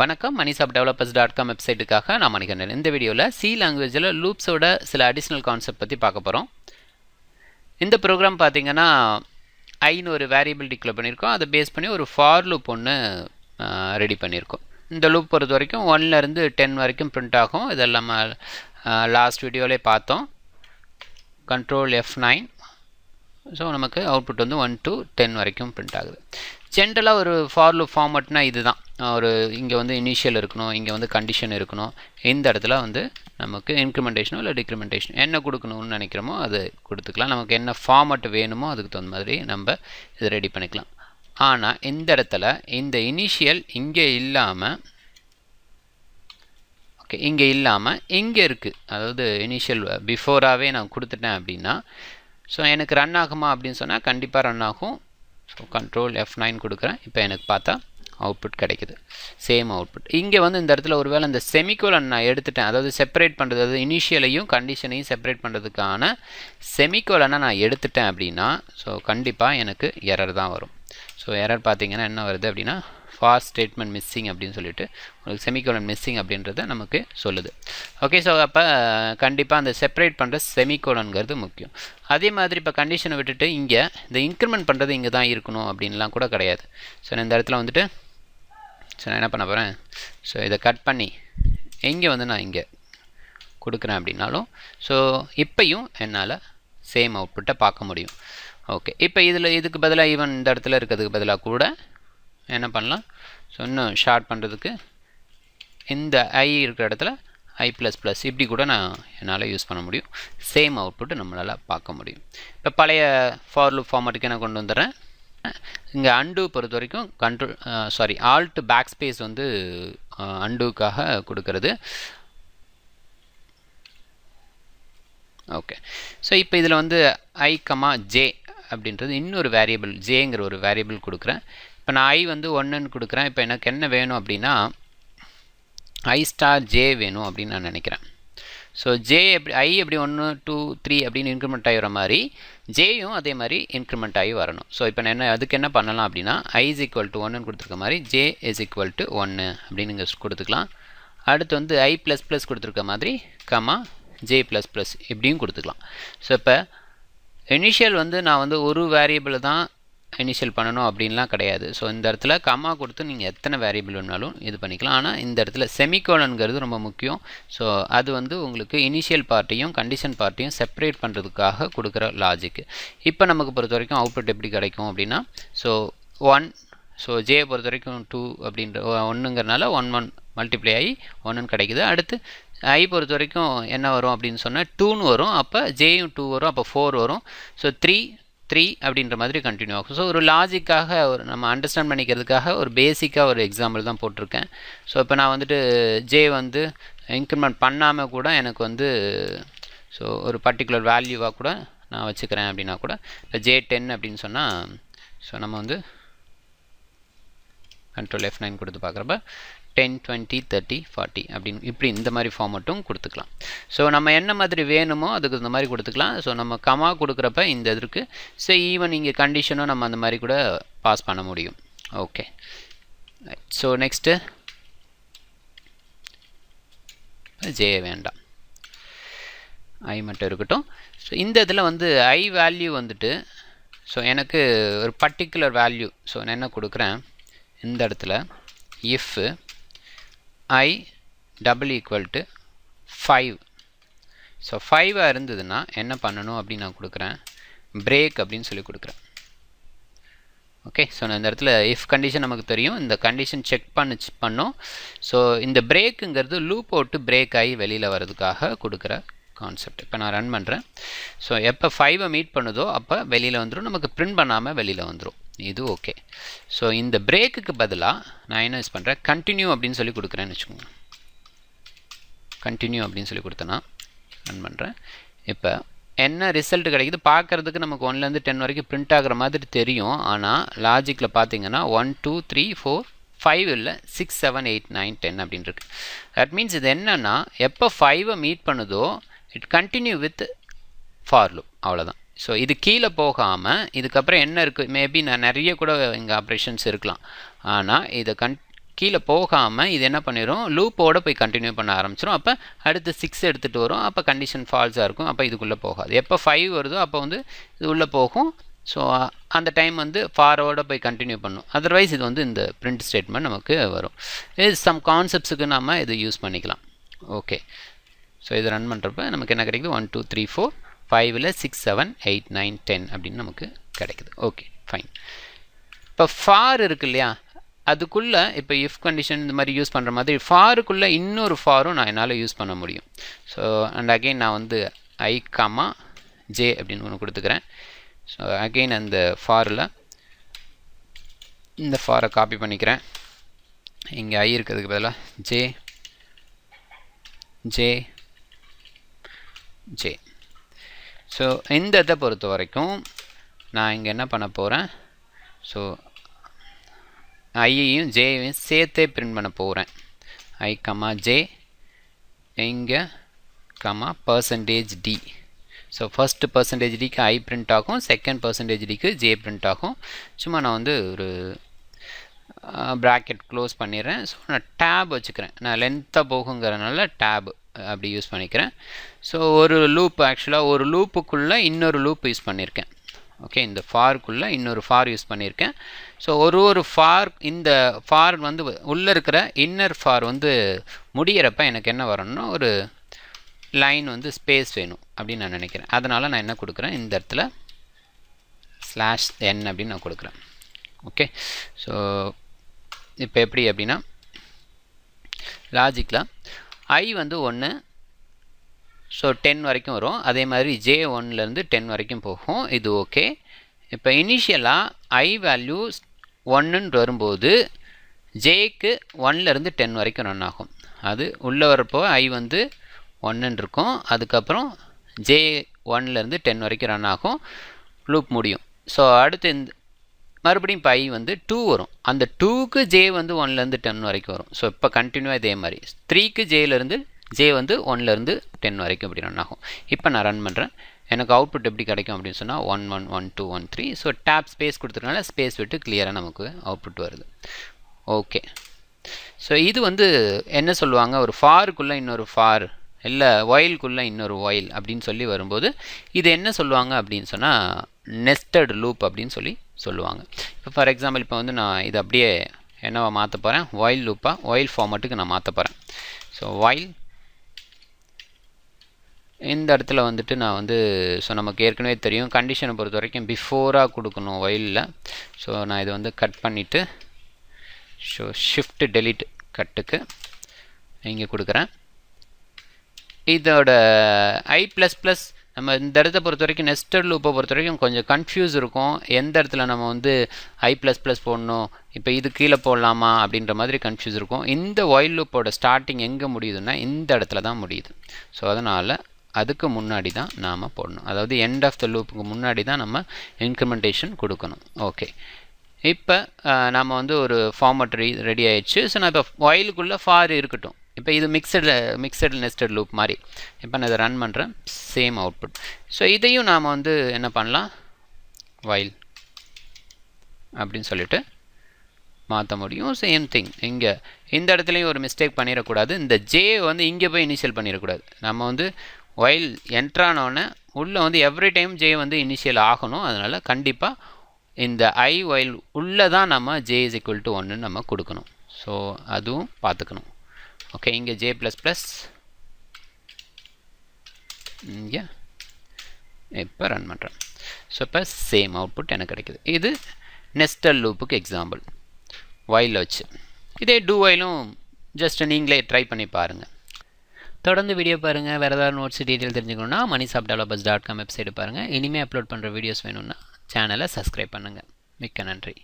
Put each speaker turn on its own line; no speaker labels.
வணக்கம். மணிசாப் developers dot com வெப்சைட்டுக்காக நான் மணிகண்டன். இந்த வீடியோவில் சி லாங்குவேஜில் லூப்ஸோட சில அடிஷ்னல் கான்செப்ட் பற்றி பார்க்க போகிறோம் இந்த ப்ரோக்ராம் பார்த்தீங்கன்னா ஐன்னு ஒரு வேரியபிள் டிக்ளேர் பண்ணியிருக்கோம். அதை பேஸ் பண்ணி ஒரு ஃபார் லூப் ஒன்று ரெடி பண்ணியிருக்கோம். இந்த லூப் பொறுத்த வரைக்கும் ஒன்லேருந்து டென் வரைக்கும் பிரிண்ட் ஆகும். இதெல்லாம் லாஸ்ட் வீடியோவிலே பார்த்தோம். கண்ட்ரோல் எஃப் நைன் ஸோ நமக்கு அவுட்புட் வந்து ஒன் டு டென் வரைக்கும் பிரிண்ட் ஆகுது. ஜென்ரலாக ஒரு ஃபார் லூப் ஃபார்மட்னா இது தான் ஒரு இங்கே வந்து இனிஷியல் இருக்கணும் இங்கே வந்து கண்டிஷன் இருக்கணும். இந்த இடத்துல வந்து நமக்கு இன்க்ரிமெண்டேஷனோ இல்லை டிக்ரிமெண்டேஷன் என்ன கொடுக்கணும்னு நினைக்கிறோமோ அது கொடுத்துக்கலாம். நமக்கு என்ன ஃபார்மட் வேணுமோ அதுக்கு தகுந்த மாதிரி நம்ம இதை ரெடி பண்ணிக்கலாம். ஆனால் இந்த இடத்துல இந்த இனிஷியல் இங்கே இல்லாமல் ஓகே இங்கே இல்லாமல் இங்கே இருக்குது அதாவது இனிஷியல் பிஃபோராகவே நான் கொடுத்துட்டேன் அப்படின்னா ஸோ எனக்கு ரன் ஆகுமா அப்படின்னு சொன்னால் கண்டிப்பாக ரன் ஆகும். கண்ட்ரோல் எஃப் நைன் கொடுக்குறேன். இப்போ எனக்கு பார்த்தா அவுட்புட் கிடைக்குது. சேம் அவுட்புட் இங்கே வந்து இந்த இடத்துல ஒருவேளை இந்த செமிகோலன் நான் எடுத்துட்டேன். அதாவது செப்பரேட் பண்ணுறது அதாவது இனிஷியலையும் கண்டிஷனையும் செப்பரேட் பண்ணுறதுக்கான செமிகோலனை நான் எடுத்துட்டேன் அப்படின்னா ஸோ கண்டிப்பாக எனக்கு எரர் தான் வரும். ஸோ எரர் பார்த்தீங்கன்னா என்ன வருது அப்படின்னா ஃபாஸ்ட் ஸ்டேட்மெண்ட் மிஸ்ஸிங் அப்படின்னு சொல்லிட்டு உங்களுக்கு செமிகோலன் மிஸ்ஸிங் அப்படின்றத நமக்கு சொல்லுது. ஓகே ஸோ அப்போ கண்டிப்பாக அந்த செப்பரேட் பண்ணுற செமிகோலனுங்கிறது முக்கியம். அதே மாதிரி இப்போ கண்டிஷனை விட்டுட்டு இங்கே இந்த இன்க்ரிமெண்ட் பண்ணுறது இங்கே தான் இருக்கணும் அப்படின்லாம் கூட கிடையாது. ஸோ நான் இந்த இடத்துல வந்துட்டு ஸோ நான் என்ன பண்ண போகிறேன் ஸோ இதை கட் பண்ணி எங்கே வந்து நான் இங்கே கொடுக்குறேன் அப்படின்னாலும் ஸோ இப்பையும் என்னால் சேம் அவுட்புட்டை பார்க்க முடியும். ஓகே இப்போ இதில் இதுக்கு பதிலாக ஈவன் இந்த இடத்துல இருக்கிறதுக்கு பதிலாக கூட என்ன பண்ணலாம்? ஸோ இன்னும் ஷார்ட் பண்ணுறதுக்கு இந்த ஐ இருக்கிற இடத்துல ஐ ப்ளஸ் ப்ளஸ் இப்படி கூட நான் என்னால் யூஸ் பண்ண முடியும். சேம் அவுட்புட்டு நம்மளால் பார்க்க முடியும். இப்போ பழைய ஃபார் லூப் ஃபார்மேட்டுக்கு நான் கொண்டு வந்துடுறேன்? இங்கே அண்டு பொறுத்த வரைக்கும் control sorry alt back space வந்து அண்டுக்காக கொடுக்கறது. ஓகே ஸோ இப்போ இதில் வந்து ஐ கமா ஜே அப்படின்றது இன்னொரு வேரியபிள் ஜேங்கிற ஒரு வேரியபிள் கொடுக்குறேன். இப்போ நான் ஐ வந்து ஒன்றுன்னு கொடுக்குறேன். இப்போ எனக்கு என்ன வேணும் அப்படின்னா ஐ ஸ்டார் ஜே வேணும் அப்படின்னு நான் நினைக்கிறேன். ஸோ ஜே எப்படி ஐ எப்படி ஒன்று டூ த்ரீ அப்படின்னு இன்க்ரிமெண்ட் ஆகிற மாதிரி ஜேயும் அதே மாதிரி இன்க்ரிமெண்ட் ஆகி வரணும். ஸோ இப்போ நான் என்ன அதுக்கு என்ன பண்ணலாம் அப்படின்னா ஐ இஸ் ஈக்குவல் டு ஒன்னு கொடுத்துருக்க மாதிரி ஜே இஸ் ஈக்குவல் டு ஒன்று அப்படின்னு இங்கே கொடுத்துக்கலாம். அடுத்து வந்து ஐ ப்ளஸ் ப்ளஸ் கொடுத்துருக்க மாதிரி கமா ஜே ப்ளஸ் ப்ளஸ் இப்படியும் கொடுத்துக்கலாம். ஸோ இப்போ இனிஷியல் வந்து நான் வந்து ஒரு வேரியபிள் தான் இனிஷியல் பண்ணணும் அப்படின்லாம் கிடையாது. ஸோ இந்த இடத்துல கம்மா கொடுத்து நீங்கள் எத்தனை வேரியபிள் வேணாலும் இது பண்ணிக்கலாம். ஆனால் இந்த இடத்துல செமிகோலனுங்கிறது ரொம்ப முக்கியம். ஸோ அது வந்து உங்களுக்கு இனிஷியல் பார்ட்டியும் கண்டிஷன் பார்ட்டியும் செப்பரேட் பண்ணுறதுக்காக கொடுக்குற லாஜிக் இப்போ நமக்கு பொறுத்த வரைக்கும் அவுட்புட் எப்படி கிடைக்கும் அப்படின்னா ஸோ ஒன் ஸோ ஜே பொறுத்த வரைக்கும் டூ அப்படின்ற ஒன்றுங்கிறனால ஒன் ஒன் மல்டிப்ளை ஆகி ஒன்றுன்னு கிடைக்குது. அடுத்து ஐ பொறுத்த வரைக்கும் என்ன வரும் அப்படின்னு சொன்னால் டூன்னு வரும். அப்போ ஜேயும் டூ வரும். அப்போ ஃபோர் வரும். ஸோ த்ரீ த்ரீ அப்படின்ற மாதிரி கண்டினியூ ஆகும். ஸோ ஒரு லாஜிக்காக ஒரு நம்ம அண்டர்ஸ்டாண்ட் பண்ணிக்கிறதுக்காக ஒரு பேசிக்காக ஒரு எக்ஸாம்பிள் தான் போட்டிருக்கேன். ஸோ இப்போ நான் வந்துட்டு ஜே வந்து இன்க்ரிமெண்ட் பண்ணாமல் கூட எனக்கு வந்து ஸோ ஒரு பர்டிகுலர் வேல்யூவாக கூட நான் வச்சுக்கிறேன் அப்படின்னா கூட இப்போ ஜே டென் அப்படின்னு சொன்னால் ஸோ நம்ம வந்து கண்ட்ரோல் எஃப் நைன் கொடுத்து பார்க்குறப்ப டென் டுவெண்ட்டி தேர்ட்டி ஃபார்ட்டி அப்படின்னு இப்படி இந்த மாதிரி ஃபார்மட்டும் கொடுத்துக்கலாம். ஸோ நம்ம என்ன மாதிரி வேணுமோ அதுக்கு இந்த மாதிரி கொடுத்துக்கலாம். ஸோ நம்ம கமா கொடுக்குறப்ப இந்த இதற்கு ஸோ ஈவன் இங்கே கண்டிஷனும் நம்ம அந்த மாதிரி கூட பாஸ் பண்ண முடியும். ஓகே ஸோ நெக்ஸ்ட்டு ஜே வேண்டாம். ஐ மட்டும் இருக்கட்டும். ஸோ இந்த இதில் வந்து ஐ வேல்யூ வந்துட்டு ஸோ எனக்கு ஒரு பர்டிகுலர் வேல்யூ ஸோ நான் என்ன கொடுக்குறேன்? இந்த இடத்துல if I double equal to five so ஃபைவாக இருந்ததுன்னா என்ன பண்ணணும் அப்படின்னு நான் கொடுக்குறேன். பிரேக் அப்படின்னு சொல்லி கொடுக்குறேன். ஓகே ஸோ நான் இந்த இடத்துல இஃப் கண்டிஷன் நமக்கு தெரியும். இந்த கண்டிஷன் செக் பண்ணி பண்ணோம். ஸோ இந்த பிரேக்குங்கிறது லூப் போட்டு பிரேக் ஆகி வெளியில் வர்றதுக்காக கொடுக்குற கான்செப்ட் இப்போ நான் ரன் பண்ணுறேன் ஸோ எப்போ ஃபைவை மீட் பண்ணுதோ அப்போ வெளியில் வந்துடும் நமக்கு பிரிண்ட் பண்ணாமல் வெளியில் வந்துடும் இது ஓகே ஸோ இந்த பிரேக்குக்கு பதிலாக நான் என்ன யூஸ் பண்ணுறேன் கண்டினியூ அப்படின்னு சொல்லி கொடுக்குறேன்னு வச்சுக்கோங்க. கண்டினியூ அப்படின்னு சொல்லி கொடுத்தேன்னா ரன் பண்ணுறேன் இப்போ என்ன ரிசல்ட் கிடைக்குது? பார்க்குறதுக்கு நமக்கு ஒன்லேருந்து டென் வரைக்கும் பிரிண்ட் ஆகிற மாதிரி தெரியும். ஆனால் லாஜிக்கில் பார்த்தீங்கன்னா one two three four five இல்லை six seven eight nine ten அப்படின்ட்டு இருக்கு தட் மீன்ஸ் இது என்னென்னா எப்போ ஃபைவை மீட் பண்ணுதோ it continue with for loop அவ்வளோதான் ஸோ இது கீழே போகாமல் இதுக்கப்புறம் என்ன இருக்குது மேபி நான் நிறைய கூட இங்கே ஆப்ரேஷன்ஸ் இருக்கலாம். ஆனால் இதை கன் கீழே போகாமல் இது என்ன பண்ணிடும் லூப்போட போய் கண்டினியூ பண்ண ஆரம்பிச்சிடும் அப்போ அடுத்து சிக்ஸ் எடுத்துகிட்டு வரும். அப்போ கண்டிஷன் ஃபால்ஸாக இருக்கும். அப்போ இதுக்குள்ளே போகாது. எப்போ ஃபைவ் வருதோ அப்போ வந்து இது உள்ளே போகும். ஸோ அந்த டைம் வந்து ஃபாரோட போய் கண்டினியூ பண்ணும். அதர்வைஸ் இது வந்து இந்த பிரிண்ட் ஸ்டேட்மெண்ட் நமக்கு வரும். இது சம் கான்செப்ட்ஸுக்கு நம்ம இது யூஸ் பண்ணிக்கலாம். ஓகே ஸோ இது ரன் பண்ணுறப்ப நமக்கு என்ன கிடைக்குது? ஒன் டூ த்ரீ ஃபோர் ஃபைவ்ல six seven eight nine ten அப்படின்னு நமக்கு கிடைக்குது. ஓகே ஃபைன் இப்போ ஃபார் இருக்கு இல்லையா? அதுக்குள்ளே இப்போ இஃப் கண்டிஷன் இந்த மாதிரி யூஸ் பண்ணுற மாதிரி ஃபாருக்குள்ளே இன்னொரு ஃபாரும் நான் என்னால் யூஸ் பண்ண முடியும். ஸோ அண்ட் அகெயின் நான் வந்து ஐ காமா ஜே அப்படின்னு ஒன்று கொடுத்துக்கிறேன். ஸோ அகெயின் அந்த ஃபாரில் இந்த ஃபாரை காப்பி பண்ணிக்கிறேன். இங்கே ஐ இருக்கிறதுக்கு பதிலாக ஜே ஜே ஜே ஸோ இந்த இதை பொறுத்த வரைக்கும் நான் இங்கே என்ன பண்ண போகிறேன் ஸோ ஐயையும் ஜேயையும் சேர்த்தே பிரிண்ட் பண்ண போகிறேன் ஐ கமா ஜே இங்கே comma percentage T so first percentage டிக்கு ஐ பிரிண்ட் ஆகும் செகண்ட் பர்சன்டேஜ் டிக்கு ஜே பிரிண்ட் ஆகும். சும்மா நான் வந்து ஒரு ப்ராக்கெட் க்ளோஸ் பண்ணிடுறேன். ஸோ நான் டேப் வச்சுக்கிறேன். நான் லென்த்தாக போகுங்கிறனால டேப் அப்படி யூஸ் பண்ணிக்கிறேன். ஸோ ஒரு லூப் ஆக்சுவலாக ஒரு லூப்புக்குள்ளே இன்னொரு லூப் யூஸ் பண்ணியிருக்கேன் ஓகே இந்த ஃபார்க்குள்ளே இன்னொரு ஃபார் யூஸ் பண்ணியிருக்கேன் ஸோ ஒரு ஒரு ஃபார் இந்த ஃபார் வந்து உள்ளே இருக்கிற இன்னர் ஃபார் வந்து முடியிறப்ப எனக்கு என்ன வரணும்னா ஒரு லைன் வந்து ஸ்பேஸ் வேணும் அப்படின்னு நான் நினைக்கிறேன். அதனால் நான் என்ன கொடுக்குறேன்? இந்த இடத்துல ஸ்லாஷ் என் அப்படின்னு நான் கொடுக்குறேன். ஓகே ஸோ இப்போ எப்படி அப்படின்னா லாஜிக்கில் ஐ வந்து ஒன்று ஸோ டென் வரைக்கும் வரும். அதே மாதிரி ஜே ஒன்லேருந்து டென் வரைக்கும் போகும். இது ஓகே இப்போ இனிஷியலாக ஐ வேல்யூஸ் ஒன்றுன்னு வரும்போது ஜேக்கு ஒன்லேருந்து டென் வரைக்கும் ரன் ஆகும். அது உள்ளே வரப்போ ஐ வந்து ஒன்றுன்னு இருக்கும். அதுக்கப்புறம் ஜே ஒன்லேருந்து டென் வரைக்கும் ரன் ஆகும். லூப் முடியும். ஸோ அடுத்து இந்த மறுபடியும் பை வந்து டூ வரும். அந்த டூக்கு ஜே வந்து ஒன்லேருந்து டென் வரைக்கும் வரும். ஸோ இப்போ கண்டினியூவாக இதே மாதிரி. த்ரீக்கு ஜேலேருந்து ஜே வந்து ஒன்லேருந்து டென் வரைக்கும் இப்படி ரன் ஆகும். இப்போ நான் ரன் பண்ணுறேன் எனக்கு அவுட்புட் எப்படி கிடைக்கும் அப்படின்னு சொன்னால் one one one two one three so tab space கொடுத்துருக்கனால space விட்டு கிளியராக நமக்கு அவுட்புட் வருது. ஓகே ஸோ இது வந்து என்ன சொல்லுவாங்க? ஒரு ஃபாருக்குள்ளே இன்னொரு ஃபார் இல்லை ஒயிலுக்குள்ளே இன்னொரு ஒயில் அப்படின்னு சொல்லி வரும்போது இது என்ன சொல்லுவாங்க அப்படின்னு சொன்னால் நெஸ்டட் லூப் அப்படின்னு சொல்லி சொல்லுவாங்க. இப்போ ஃபார் எக்ஸாம்பிள் இப்போ வந்து நான் இது அப்படியே என்னவா மாற்ற போகிறேன் ஒயில் லூப்பாக ஒயில் ஃபார்மட்டுக்கு நான் மாற்ற போகிறேன் ஸோ ஒயில் இந்த இடத்துல வந்துட்டு நான் வந்து ஸோ நமக்கு ஏற்கனவே தெரியும். கண்டிஷனை பொறுத்த வரைக்கும் பிஃபோராக கொடுக்கணும் ஒயிலில் ஸோ நான் இதை வந்து கட் பண்ணிவிட்டு ஸோ ஷிஃப்ட் டெலிட் கட்டுக்கு இங்கே கொடுக்குறேன். இதோட ஐ ப்ளஸ் ப்ளஸ் நம்ம இந்த இடத்த பொறுத்த வரைக்கும் நெஸ்டட் லூப்பை பொறுத்த வரைக்கும் கொஞ்சம் கன்ஃபியூஸ் இருக்கும். எந்த இடத்துல நம்ம வந்து ஐ ப்ளஸ் ப்ளஸ் போடணும்? இப்போ இது கீழே போடலாமா? அப்படின்ற மாதிரி கன்ஃபியூஸ் இருக்கும். இந்த ஒயில் லூப்போட ஸ்டார்டிங் எங்கே முடியுதுன்னா இந்த இடத்துல தான் முடியுது. ஸோ அதனால் அதுக்கு முன்னாடி தான் நாம் போடணும். அதாவது எண்ட் ஆஃப் த லூப்புக்கு முன்னாடி தான் நம்ம இன்க்ரிமெண்டேஷன் கொடுக்கணும். ஓகே இப்போ நாம் வந்து ஒரு ஃபார்மட் ரெடி ரெடி ஆயிடுச்சு. ஸோ நான் இப்போ ஒயிலுக்குள்ளே ஃபார் இருக்கட்டும். இப்போ இது மிக்சடு மிக்சடு நெஸ்டட் லூப் மாதிரி இப்போ நான் இதை ரன் பண்ணுறேன் சேம் அவுட்புட் ஸோ இதையும் நாம் வந்து என்ன பண்ணலாம்? வயல் அப்படின்னு சொல்லிட்டு மாற்ற முடியும். சேம் திங் இங்கே இந்த இடத்துலையும் ஒரு மிஸ்டேக் பண்ணிடக்கூடாது. இந்த ஜே வந்து இங்கே போய் இனிஷியல் பண்ணிடக்கூடாது. நம்ம வந்து ஒயில் என்ட்ரானோடனே உள்ளே வந்து எவ்ரி டைம் ஜே வந்து இனிஷியல் ஆகணும். அதனால் கண்டிப்பாக இந்த ஐ ஒயில் உள்ளே தான் நம்ம ஜே இஸ் ஈக்குவல் டு ஒன்று நம்ம கொடுக்கணும். ஸோ அதுவும் பார்த்துக்கணும். ஓகே இங்கே ஜே ப்ளஸ் ப்ளஸ் இங்கே. இப்போ ரன் பண்ணுறேன் ஸோ இப்போ சேம் அவுட்புட் எனக்கு கிடைக்குது. இது நெஸ்டல் லூப்புக்கு எக்ஸாம்பிள் வயலில் வச்சு. இதே டூ வயலும் ஜஸ்ட் நீங்களே ட்ரை பண்ணி பாருங்கள் தொடர்ந்து வீடியோ பாருங்கள் வேறு ஏதாவது நோட்ஸ் டீட்டெயில் தெரிஞ்சுக்கணுன்னா மணி சாப் டெவலப்பர்ஸ் டாட் காம் வெப்சைட் பாருங்கள் இனிமேல் அப்லோட் பண்ணுற வீடியோஸ் வேணும்னா சேனலை சப்ஸ்கிரைப் பண்ணுங்கள் மிக்க நன்றி.